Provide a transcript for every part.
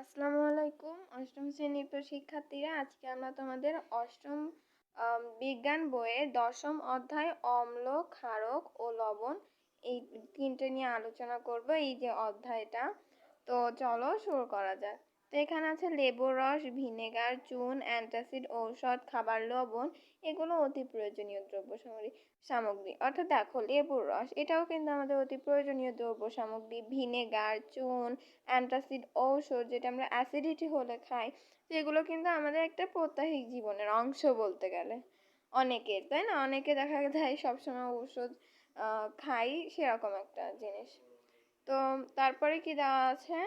আসসালামু আলাইকুম, অষ্টম শ্রেণির প্রিয় শিক্ষার্থীরা, আজকে আমরা তোমাদের অষ্টম বিজ্ঞান বইয়ের দশম অধ্যায় অম্ল, ক্ষারক ও লবণ এই তিনটে নিয়ে আলোচনা করব, এই যে অধ্যায়টা। তো চলো শুরু করা যাক। তো এখানে আছে লেবুর রস, ভিনেগার, চুন, অ্যান্টাসিড, ঔষধ, খাবার লবণ, এগুলো অতি প্রয়োজনীয় দ্রব্য সামগ্রী। সামগ্রী অর্থাৎ দেখো লেবুর রস, এটাও কিন্তু আমাদের অতি প্রয়োজনীয় দ্রব্য সামগ্রী ভিনেগার, চুন, অ্যান্টাসিড, ঔষধ যেটা আমরা অ্যাসিডিটি হলে খাই তো এগুলো কিন্তু আমাদের একটা প্রত্যাহিক জীবনের অংশ বলতে গেলে। অনেকের তাই না? অনেকে দেখা যায় সবসময় ঔষধ খাই, সেরকম একটা জিনিস। তো তারপরে কি দেওয়া আছে?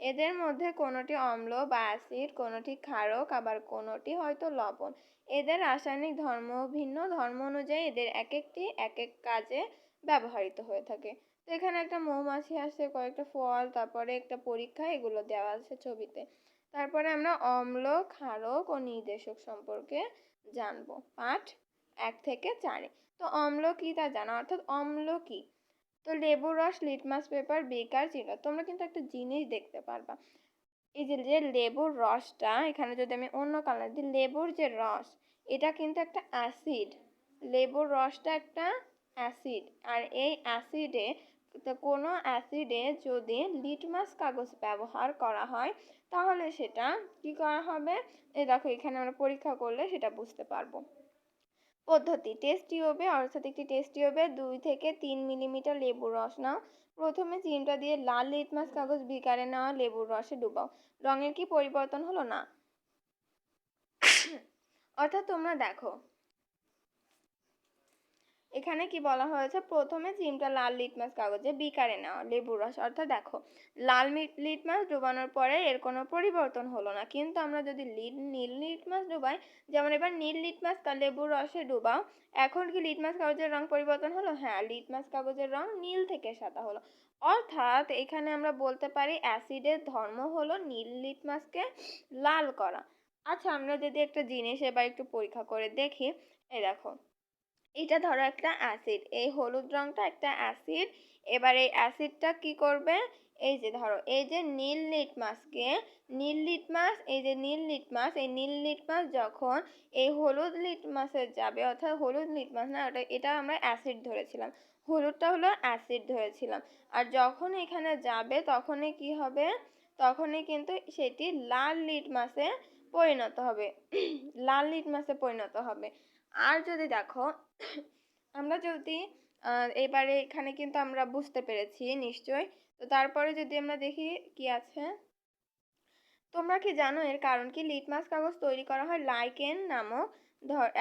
এদের মধ্যে কোনোটি অম্ল বা অ্যাসিড, কোনোটি ক্ষারক, আবার কোনোটি হয়তো লবণ। এদের রাসায়নিক ধর্ম ভিন্ন ধর্ম অনুযায়ী এদের এক একটি এক এক কাজে ব্যবহৃত হয়ে থাকে। তো এখানে একটা মৌমাছি আছে কয়েকটা ফল, তারপরে একটা পরীক্ষা, এগুলো দেওয়া আছে ছবিতে। তারপরে আমরা অম্ল, ক্ষারক ও নির্দেশক সম্পর্কে জানব। পাঠ এক থেকে চারে। তো অম্ল কি তা জানা? অর্থাৎ অম্ল কি? তো লেবুর রস লিটমাস পেপার, বেকার ছিল তোমরা কিন্তু একটা জিনিস দেখতে পারবা। এই যে যে লেবুর রসটা, এখানে যদি আমি অন্য কালার দিই, লেবুর যে রস, এটা কিন্তু একটা অ্যাসিড লেবুর রসটা একটা অ্যাসিড আর এই অ্যাসিডে তো কোনো অ্যাসিডে যদি লিটমাস কাগজ ব্যবহার করা হয়, তাহলে সেটা কি করা হবে? এই দেখো, এখানে আমরা পরীক্ষা করলে সেটা বুঝতে পারব। পদ্ধতি। টেস্টি টিউবে অর্থাৎ একটি টেস্টি টিউবে দুই থেকে তিন মিলিমিটার লেবুর রস নাও। প্রথমে চিমটা দিয়ে লাল লিটমাস কাগজ বিকারে নেওয়া লেবুর রসে ডুবাও। রঙের কি পরিবর্তন হলো না? অর্থাৎ তোমরা দেখো এখানে কি বলা হয়েছে? প্রথমে চিমটা লাল লিটমাস কাগজে বিকারে নেওয়া, লেবুর রস। অর্থাৎ দেখো, লাল লিটমাস ডুবানোর পরে এর কোনো পরিবর্তন হলো না। কিন্তু আমরা যদি নীল লিটমাস ডুবাই, যেমন এবার নীল লিটমাস লেবুর রসে ডুবাও, এখন কি লিটমাস কাগজের রং পরিবর্তন হলো? হ্যাঁ লিটমাস কাগজের রং নীল থেকে সাদা হলো। অর্থাৎ এখানে আমরা বলতে পারি অ্যাসিডের ধর্ম হলো নীল লিটমাসকে লাল করা। আচ্ছা আমরা যদি একটা জিনিস এবার একটু পরীক্ষা করে দেখি, এই দেখো। এটা ধরো একটা অ্যাসিড এই হলুদ রংটা একটা অ্যাসিড এবার এই অ্যাসিডটা কি করবে? এই যে ধরো, এই যে নীল লিটমাসকে নীল লিটমাস এই যে নীল লিটমাস এই নীল লিটমাস যখন এই হলুদ লিটমাসে যাবে, অর্থাৎ হলুদ লিটমাস না, ওটা, এটা আমরা অ্যাসিড ধরেছিলাম। হলুদটা হলো অ্যাসিড ধরেছিলাম। আর যখন এখানে যাবে, তখনই কি হবে? তখনই কিন্তু সেটি লাল লিটমাসে পরিণত হবে। লাল লিটমাসে পরিণত হবে। আর যদি দেখো, আমরা যদি এবারে এখানে কিন্তু আমরা বুঝতে পেরেছি নিশ্চয় তো তারপরে যদি আমরা দেখি কি আছে? তোমরা কি জানো এর কারণ কি? লিটমাস কাগজ তৈরি করা হয় লাইকেন নামক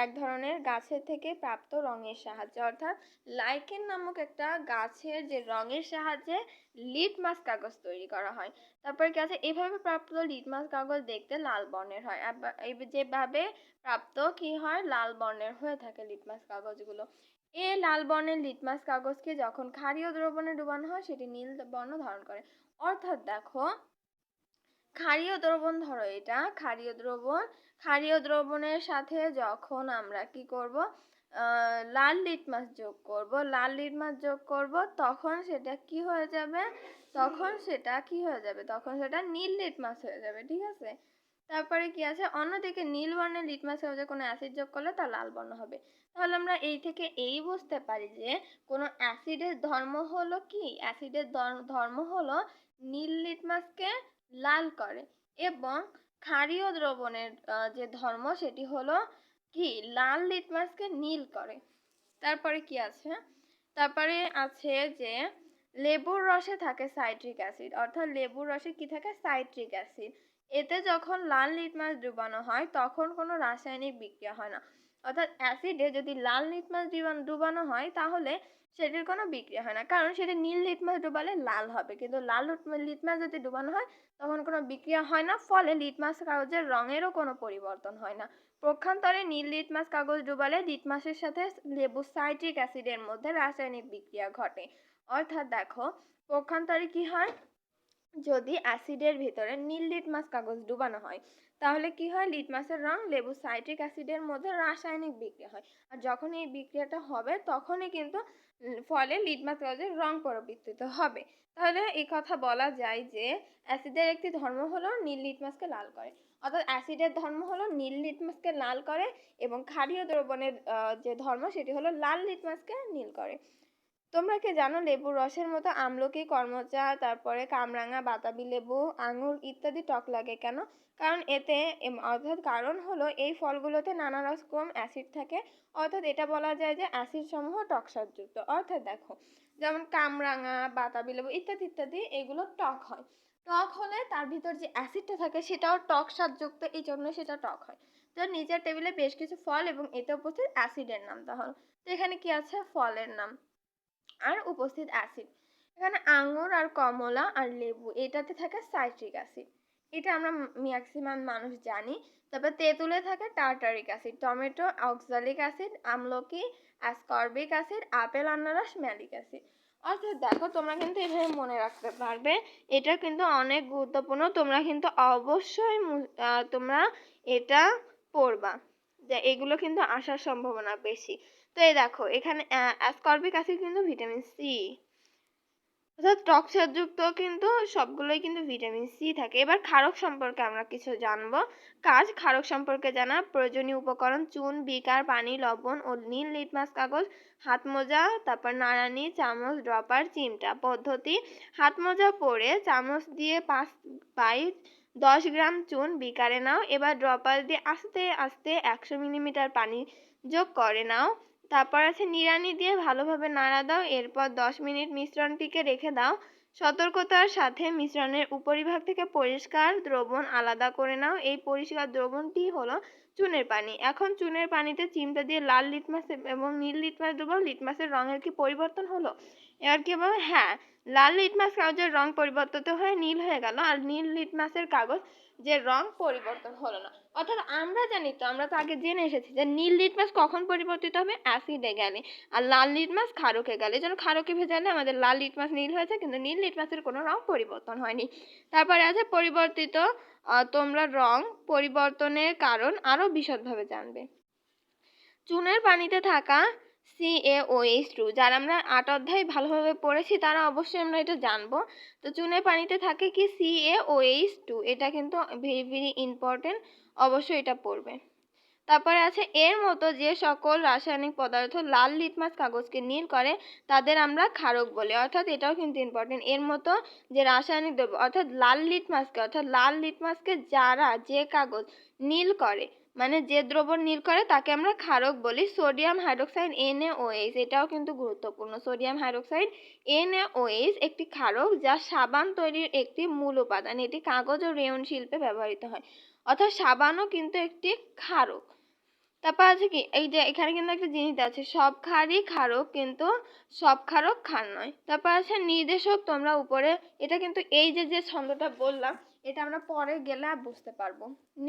এক ধরনের গাছের থেকে প্রাপ্ত রঙের সাহায্যে, অর্থাৎ লাইকেন নামক একটা গাছের যে রঙের সাহায্যে লিটমাস কাগজ তৈরি করা হয়। তারপর কি আছে? এভাবে প্রাপ্ত লিটমাস কাগজ দেখতে লাল বর্ণের হয়। যেভাবে প্রাপ্ত কি হয়? লাল বর্ণের হয়ে থাকে লিটমাস কাগজগুলো। এ লাল বর্ণের লিটমাস কাগজকে যখন ক্ষারীয় দ্রবণে ডুবানো হয়, সেটি নীল বর্ণ ধারণ করে। অর্থাৎ দেখো ক্ষারীয় দ্রবণ ধরো এটা, ক্ষারীয় দ্রবণ। ক্ষারীয় দ্রবণের সাথে যখন আমরা কি করব? লাল লিটমাস যোগ করব। লাল লিটমাস যোগ করব, তখন সেটা কি হয়ে যাবে? তখন সেটা কি হয়ে যাবে? তখন সেটা নীল লিটমাস হয়ে যাবে, ঠিক আছে? তারপরে কি আছে? অন্যদিকে নীল বর্ণের লিটমাস কাগজে কোনো অ্যাসিড যোগ করলে তা লাল বর্ণ হবে। তাহলে আমরা এই থেকে এই বুঝতে পারি যে কোনো অ্যাসিডের ধর্ম হলো কি? অ্যাসিডের ধর্ম হলো নীল লিটমাসকে লাল করে। এবং ক্ষারীয় দ্রবণের যে ধর্ম সেটি হলো কি? লাল লিটমাসকে নীল করে। তারপরে কি আছে? তারপরে আছে যে লেবুর রসে থাকে সাইট্রিক অ্যাসিড। অর্থাৎ লেবুর রসে কি থাকে? Citric acid. এতে যখন লাল লিটমাস ডুবানো হয়, তখন কোনো রাসায়নিক বিক্রিয়া হয় না। অর্থাৎ অ্যাসিডে যদি লাল লিটমাস ডুবানো হয়, তাহলে সেটির কোনো বিক্রিয়া হয় না। কারণ সেটি নীল লিটমাস ডুবালে লাল হবে। কিন্তু লাল লিটমাস যদি ডুবানো হয়, তখন কোনো বিক্রিয়া হয় না। ফলে লিটমাস কাগজের রঙেরও কোনো পরিবর্তন হয় না। পক্ষান্তরে নীল লিটমাস কাগজ ডুবালে লিটমাসের সাথে লেবু সাইট্রিক অ্যাসিডের মধ্যে রাসায়নিক বিক্রিয়া ঘটে। অর্থাৎ দেখো পক্ষান্তরে কি হয়? যদি অ্যাসিডের ভিতরে নীল লিটমাস কাগজ ডুবানো হয়, তাহলে কি হয়? লিটমাসের রং লেবু সাইট্রিক অ্যাসিডের মধ্যে রাসায়নিক বিক্রিয়া হয়। আর যখন এই বিক্রিয়াটা হবে, তখনই কিন্তু ফলে লিটমাস কাগজের রং পরিবর্তিত হবে। তাহলে এই কথা বলা যায় যে অ্যাসিডের একটি ধর্ম হলো নীল লিটমাসকে লাল করে। অর্থাৎ অ্যাসিডের ধর্ম হলো নীল লিটমাসকে লাল করে এবং ক্ষারীয় দ্রবণের যে ধর্ম সেটি হলো লাল লিটমাসকে নীল করে। তোমরা কি জানো লেবুর রসের মতো আমলকি কর্মচা তারপরে কামরাঙা, বাতাবি লেবু, আঙুর ইত্যাদি টক লাগে কেন? কারণ এতে অর্থাৎ কারণ হলো এই ফলগুলোতে নানা রকম অ্যাসিড থাকে। অর্থাৎ এটা বলা যায় যে অ্যাসিড সমূহ টকসারযুক্ত অর্থাৎ দেখো, যেমন কামরাঙা, বাতাবি লেবু ইত্যাদি ইত্যাদি এগুলো টক হয়। টক হলে তার ভিতর যে অ্যাসিডটা থাকে সেটাও টক স্বাদযুক্ত এই জন্য সেটা টক হয়। তো নিচের টেবিলে বেশ কিছু ফল এবং এতে উপস্থিত অ্যাসিডের নাম তাহলে। তো এখানে কি আছে? ফলের নাম। আর উপস্থিত অ্যাসিড এখানে আঙুর আর কমলা আর লেবু, এটাতে থাকে সাইট্রিক অ্যাসিড। এটা আমরা ম্যাক্সিমাম মানুষ জানি। তারপর তেঁতুলে থাকে tartaric acid, tomato, oxalic acid, আমলকি, অ্যাসকর্বিক অ্যাসিড, আপেল, আনারস ম্যালিক অ্যাসিড। অর্থাৎ দেখো, তোমরা কিন্তু এভাবে মনে রাখতে পারবে। এটা কিন্তু অনেক গুরুত্বপূর্ণ। তোমরা কিন্তু অবশ্যই তোমরা এটা পড়বা এগুলো কিন্তু আসার সম্ভাবনা বেশি। তো এই দেখো, এখানে অ্যাসকর্বিক অ্যাসিড কিন্তু ভিটামিন সি অর্থাৎ টক্সারযুক্ত কিন্তু সবগুলোই কিন্তু ভিটামিন সি থাকে। এবার ক্ষারক সম্পর্কে আমরা কিছু জানব। কাজ, ক্ষারক সম্পর্কে জানা। প্রয়োজনীয় উপকরণ, চুন, বিকার, পানি, লবণ ও নীল লিটমাস কাগজ, হাত মোজা, তারপর নাড়ানি, চামচ, ড্রপার, চিমটা। পদ্ধতি, হাত মোজা পরে চামচ দিয়ে পাঁচ বাই দশ গ্রাম চুন বিকারে নাও। এবার ড্রপার দিয়ে আস্তে আস্তে একশো মিলিমিটার পানি যোগ করে নাও। তারপর আছে নিড়ানি দিয়ে ভালোভাবে নাড়া দাও, এরপর দশ মিনিট মিশ্রণটিকে রেখে দাও। সতর্কতার সাথে মিশ্রণের উপরিভাগ থেকে পরিষ্কার দ্রবণ আলাদা করে নাও। এই পরিষ্কার দ্রবণটি হলো চুনের পানি। এখন চুনের পানিতে চিমটা দিয়ে লাল লিটমাস এবং নীল লিটমাস দেবো। লিটমাসের রঙের কি পরিবর্তন হলো? এবার কি হ্যাঁ লাল লিটমাস কাগজের রং পরিবর্তিত হয়ে নীল হয়ে গেল। আর নীল লিটমাসের কাগজ যে রং পরিবর্তন হলো না। অর্থাৎ আমরা জানি তো, আমরা তো আগে জেনে এসেছি যে নীল লিটমাস কখন পরিবর্তিত হবে? অ্যাসিডে গেলে। আর লাল লিটমাস ক্ষারকে গেলে। যেন ক্ষারকে ভেজালে আমাদের লাল লিটমাস নীল হয়েছে, কিন্তু নীল লিটমাসের কোনো রং পরিবর্তন হয়নি। তারপরে আছে পরিবর্তিত তোমরা রং পরিবর্তনের কারণ আরও বিশদভাবে জানবে। চুনের পানিতে থাকা CaOH টু যারা আমরা আট অধ্যায় ভালোভাবে পড়েছি তারা অবশ্যই আমরা এটা জানব। তো চুনের পানিতে থাকে কি CaOH টু? এটা কিন্তু ভেরি ভেরি ইম্পর্টেন্ট অবশ্যই এটা পড়বে। তারপরে আছে, এর মতো যে সকল রাসায়নিক পদার্থ লাল লিটমাস কাগজকে নীল করে, তাদের আমরা ক্ষারক বলি। অর্থাৎ এটাও কিন্তু ইম্পর্টেন্ট এর মতো যে রাসায়নিক দ্রব্য, অর্থাৎ লাল লিটমাসকে, অর্থাৎ লাল লিটমাসকে যারা যে কাগজ নীল করে মানে যে দ্রবণ নীল করে তাকে আমরা ক্ষারক বলি। সোডিয়াম হাইড্রোক্সাইড NaOH এটাও কিন্তু গুরুত্বপূর্ণ। সোডিয়াম হাইড্রোক্সাইড NaOH একটি ক্ষারক যা সাবান তৈরির একটি মূল উপাদান। এটি কাগজ ও রেয়ন শিল্পে ব্যবহৃত হয়, অর্থাৎ সাবানও কিন্তু একটি ক্ষারক। তারপর আছে কি? এই যে এখানে কিন্তু একটা জিনিস আছে, সব ক্ষারই ক্ষারক কিন্তু সব ক্ষারক ক্ষার নয়। তারপর আছে নির্দেশক, তোমরা উপরে, এটা কিন্তু এই যে যে ছন্দটা বললাম, এটা আমরা পরে গেলে বুঝতে পারব।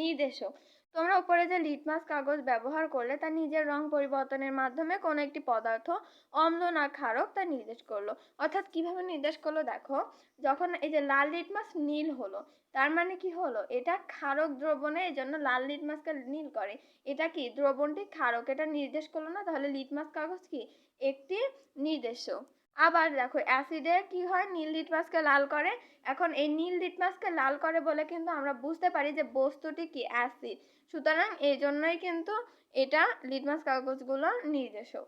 নির্দেশক তোমরা উপরে যে লিটমাস কাগজ ব্যবহার করলে তা নিজের রং পরিবর্তনের মাধ্যমে কোনো একটি পদার্থ, অম্ল না ক্ষারক তা নির্দেশ করল। অর্থাৎ কীভাবে নির্দেশ করল দেখো, যখন এই যে লাল লিটমাস নীল হলো, তার মানে কি হলো? এটা ক্ষারক দ্রবণে এই জন্য লাল লিটমাসকে নীল করে। এটা কি? দ্রবণটি ক্ষারক, এটা নির্দেশ করল না? তাহলে লিটমাস কাগজ কি? একটি নির্দেশক আবার দেখো অ্যাসিডে কি হয়? নীল লিটমাসকে লাল করে। এখন এই নীল লিটমাসকে লাল করে বলে কিন্তু আমরা বুঝতে পারি যে বস্তুটি কি? অ্যাসিড সুতরাং এই জন্যই কিন্তু এটা লিটমাস কাগজগুলো নির্দেশক।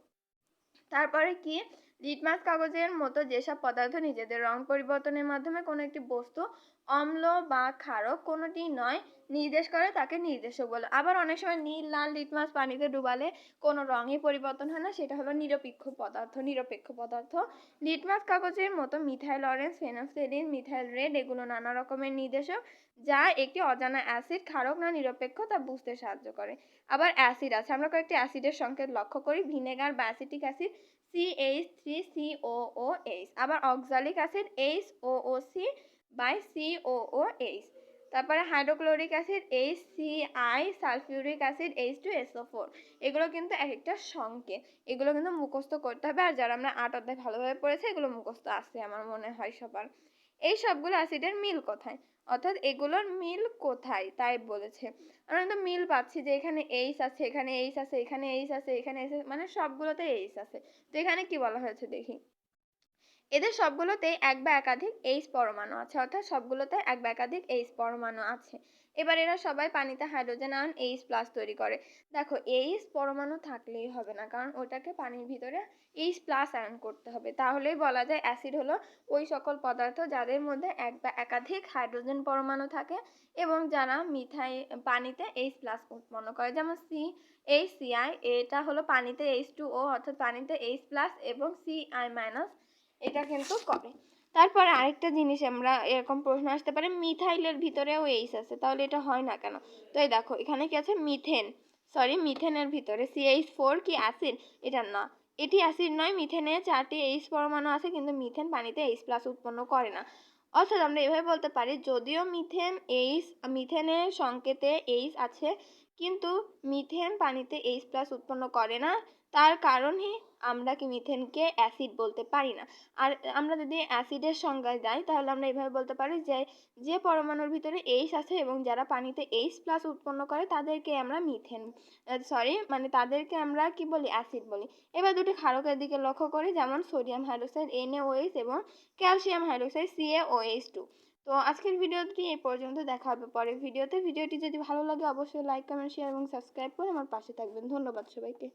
তারপরে কি? লিটমাস কাগজের মতো যেসব পদার্থ নিজেদের রং পরিবর্তনের মাধ্যমে কোনো একটি বস্তু, অম্ল বা ক্ষারক কোনোটি নয়, নির্দেশ করে তাকে নির্দেশক বলে। আবার অনেক সময় নীল, লাল লিটমাস পানিতে ডুবালে কোনো রঙই পরিবর্তন হয় না, সেটা হলো নিরপেক্ষ পদার্থ নিরপেক্ষ পদার্থ। লিটমাস কাগজের মতো মিথাইল অরেঞ্জ ফেনোক্সিলিন মিথাইল রেড এগুলো নানা রকমের নির্দেশক, যা একটি অজানা অ্যাসিড, ক্ষারক না নিরপেক্ষ তা বুঝতে সাহায্য করে। আবার অ্যাসিড আছে, আমরা কয়েকটি অ্যাসিডের সংকেত লক্ষ্য করি, ভিনেগার বা acetic acid CH three COOH আবার oxalic acid HOOC by COOH তারপরে hydrochloric acid HCl sulphuric acid H2SO4 এগুলো কিন্তু এক একটা সংকেত। এগুলো কিন্তু মুখস্থ করতে হবে। আর যারা আমরা আট অধ্যায় ভালোভাবে পড়েছি, এগুলো মুখস্থ আছে আমার মনে হয় সবার। এই সবগুলো অ্যাসিডের মিল কোথায়? অর্থাৎ এগুলোর মিল কোথায়? তাই বলেছে। আমরা তো মিল পাচ্ছি যে এখানে এইচ আছে, এখানে এইচ আছে, এখানে এইচ আছে, এখানে এইচ আছে মানে সবগুলোতে এইচ আছে। তো এখানে কি বলা হয়েছে দেখি। এদের সবগুলোতেই এক বা একাধিক এইচ পরমাণু আছে, অর্থাৎ সবগুলোতে এক বা একাধিক এইচ পরমাণু আছে। এবার এরা সবাই পানিতে হাইড্রোজেন আয়ন এইচ প্লাস তৈরি করে। দেখো এইচ পরমাণু থাকলেই হবে না, কারণ ওটাকে পানির ভিতরে এইচ প্লাস আয়ন করতে হবে। তাহলেই বলা যায় অ্যাসিড হলো ওই সকল পদার্থ যাদের মধ্যে এক বা একাধিক হাইড্রোজেন পরমাণু থাকে এবং যারা মিথাই, পানিতে এইচ প্লাস উৎপন্ন করে। যেমন সি এইচ সিআই এটা হলো পানিতে এইচ টু ও অর্থাৎ পানিতে এইচ প্লাস এবং সি আই মাইনাস এটা কিন্তু করে। তারপর আরেকটা জিনিস আমরা এরকম প্রশ্ন আসতে পারে, মিথাইলের ভিতরেও এইচ আছে, তাহলে এটা হয় না কেন? তো এই দেখো, এখানে কি আছে? মিথেন। সরি, মিথেনের ভিতরে। সিএইচ ফোর কি অ্যাসিড? এটা না। এটি অ্যাসিড নয়, মিথেনে চারটি এইচ পরমাণু আছে, কিন্তু মিথেন পানিতে এইচ প্লাস উৎপন্ন করে না। অর্থাৎ আমরা এভাবে বলতে পারি, যদিও মিথেন এইচ মিথেনের সংকেতে এইচ আছে, কিন্তু মিথেন পানিতে এইচ প্লাস উৎপন্ন করে না। তার কারণে আমরা কি মিথেনকে অ্যাসিড বলতে পারি না? আর আমরা যদি অ্যাসিডের সংজ্ঞায় যাই, তাহলে আমরা এভাবে বলতে পারি যে যে পরমাণুর ভিতরে এইচ আছে এবং যারা পানিতে এইচ প্লাস উৎপন্ন করে, তাদেরকে আমরা মিথেন সরি মানে তাদেরকে আমরা কি বলি? অ্যাসিড বলি। এবার দুটি ক্ষারকের দিকে লক্ষ্য করি, যেমন sodium hydroxide N A O H এবং calcium hydroxide C A O H two তো আজকের ভিডিওটি এই পর্যন্ত, দেখা হবে পরের ভিডিওতে। ভিডিওটি যদি ভালো লাগে, অবশ্যই লাইক কমেন্ট শেয়ার এবং সাবস্ক্রাইব করে আমার পাশে থাকবেন। ধন্যবাদ সবাইকে।